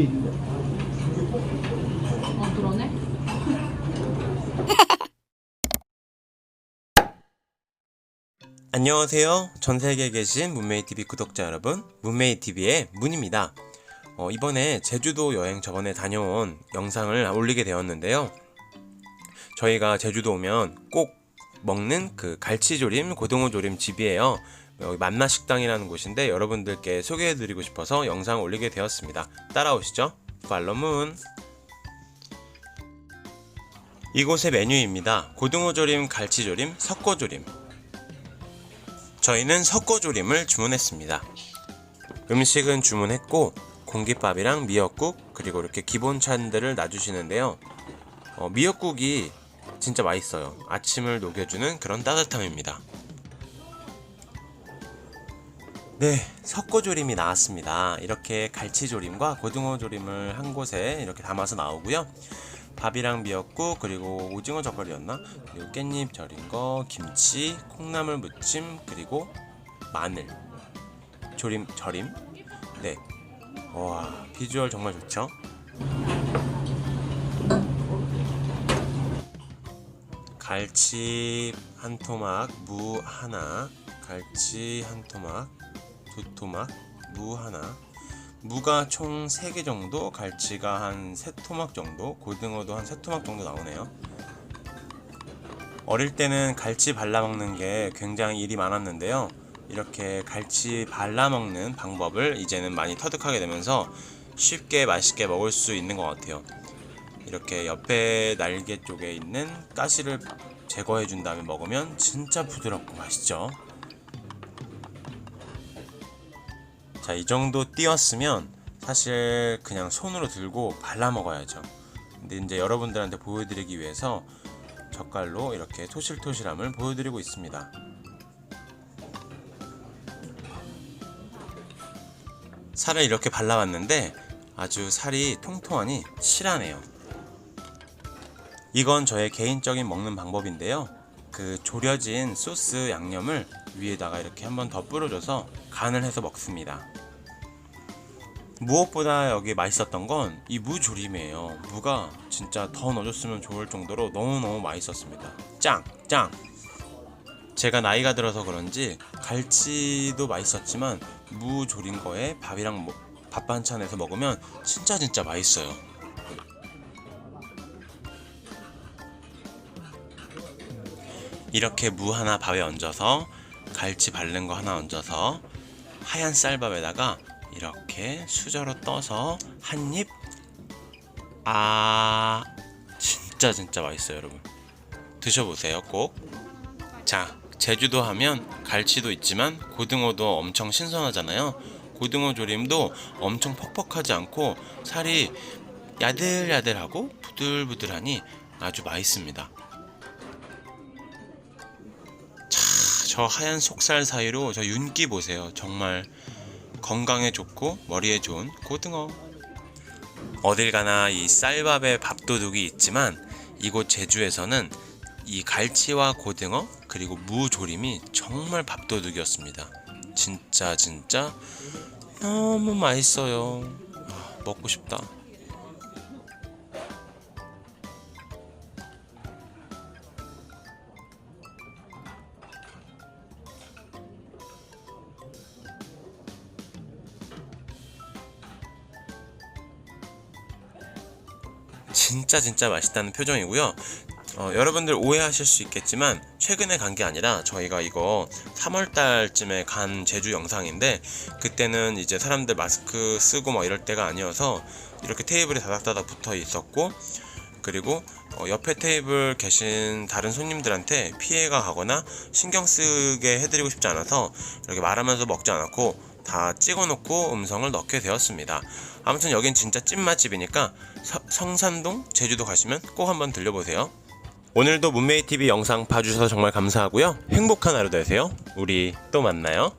위에 있는데. 어 그러네. 안녕하세요. 전 세계에 계신 문메이TV 구독자 여러분, 문메이TV의 문입니다. 어, 이번에 제주도 여행 저번에 다녀온 영상을 올리게 되었는데요. 저희가 제주도 오면 꼭 먹는 그 갈치조림, 고등어조림 집이에요. 여기 만나식당이라는 곳인데 여러분들께 소개해드리고 싶어서 영상 올리게 되었습니다. 따라오시죠. 팔로문. 이곳의 메뉴입니다. 고등어조림, 갈치조림, 석고조림. 저희는 석고조림을 주문했습니다. 음식은 주문했고 공깃밥이랑 미역국 그리고 이렇게 기본 찬들을 놔주시는데요. 어, 미역국이 진짜 맛있어요. 아침을 녹여주는 그런 따뜻함입니다. 네, 석고조림이 나왔습니다. 이렇게 갈치조림과 고등어조림을 한 곳에 이렇게 담아서 나오고요. 밥이랑 미역국 그리고 오징어 젓갈이었나? 그리고 깻잎 절인 거, 김치, 콩나물 무침 그리고 마늘 조림 절임. 네. 와 비주얼 정말 좋죠? 갈치 한 토막, 무 하나, 갈치 한 토막, 두 토막, 무 하나. 무가 총 3개 정도, 갈치가 한 3토막 정도, 고등어도 한 3토막 정도 나오네요. 어릴 때는 갈치 발라먹는 게 굉장히 일이 많았는데요. 이렇게 갈치 발라먹는 방법을 이제는 많이 터득하게 되면서 쉽게 맛있게 먹을 수 있는 것 같아요. 이렇게 옆에 날개 쪽에 있는 가시를 제거해 준 다음에 먹으면 진짜 부드럽고 맛있죠. 자, 이 정도 띄었으면 사실 그냥 손으로 들고 발라 먹어야죠. 근데 이제 여러분들한테 보여드리기 위해서 젓갈로 이렇게 토실토실함을 보여드리고 있습니다. 살을 이렇게 발라왔는데 아주 살이 통통하니 실하네요. 이건 저의 개인적인 먹는 방법인데요. 그 졸여진 소스 양념을 위에다가 이렇게 한번 더 뿌려줘서 간을 해서 먹습니다. 무엇보다 여기 맛있었던 건 이 무조림이에요. 무가 진짜 더 넣어줬으면 좋을 정도로 너무너무 맛있었습니다. 짱! 짱! 제가 나이가 들어서 그런지 갈치도 맛있었지만 무 조린 거에 밥이랑 뭐- 밥 반찬에서 먹으면 진짜 진짜 맛있어요. 이렇게 무 하나 밥에 얹어서 갈치 바른 거 하나 얹어서 하얀 쌀밥에다가 이렇게 수저로 떠서 한 입. 아, 진짜 진짜 맛있어요, 여러분. 드셔보세요, 꼭. 자, 제주도 하면 갈치도 있지만 고등어도 엄청 신선하잖아요. 고등어 조림도 엄청 퍽퍽하지 않고 살이 야들야들하고 부들부들하니 아주 맛있습니다. 자, 저 하얀 속살 사이로 저 윤기 보세요. 정말 건강에 좋고 머리에 좋은 고등어. 어딜 가나 이 쌀밥에 밥도둑이 있지만 이곳 제주에서는 이 갈치와 고등어 그리고 무조림이 정말 밥도둑이었습니다. 진짜 진짜 너무 맛있어요. 아, 먹고 싶다. 진짜 진짜 맛있다는 표정이고요. 어, 여러분들 오해하실 수 있겠지만 최근에 간 게 아니라 저희가 이거 3월 달쯤에 간 제주 영상인데 그때는 이제 사람들 마스크 쓰고 뭐 이럴 때가 아니어서 이렇게 테이블에 다닥다닥 붙어 있었고 그리고 어, 옆에 테이블 계신 다른 손님들한테 피해가 가거나 신경 쓰게 해드리고 싶지 않아서 이렇게 말하면서 먹지 않았고 다 찍어놓고 음성을 넣게 되었습니다. 아무튼 여긴 진짜 찐맛집이니까 서- 성산동 제주도 가시면 꼭 한번 들려보세요. 오늘도 문메이TV 영상 봐주셔서 정말 감사하고요. 행복한 하루 되세요. 우리 또 만나요.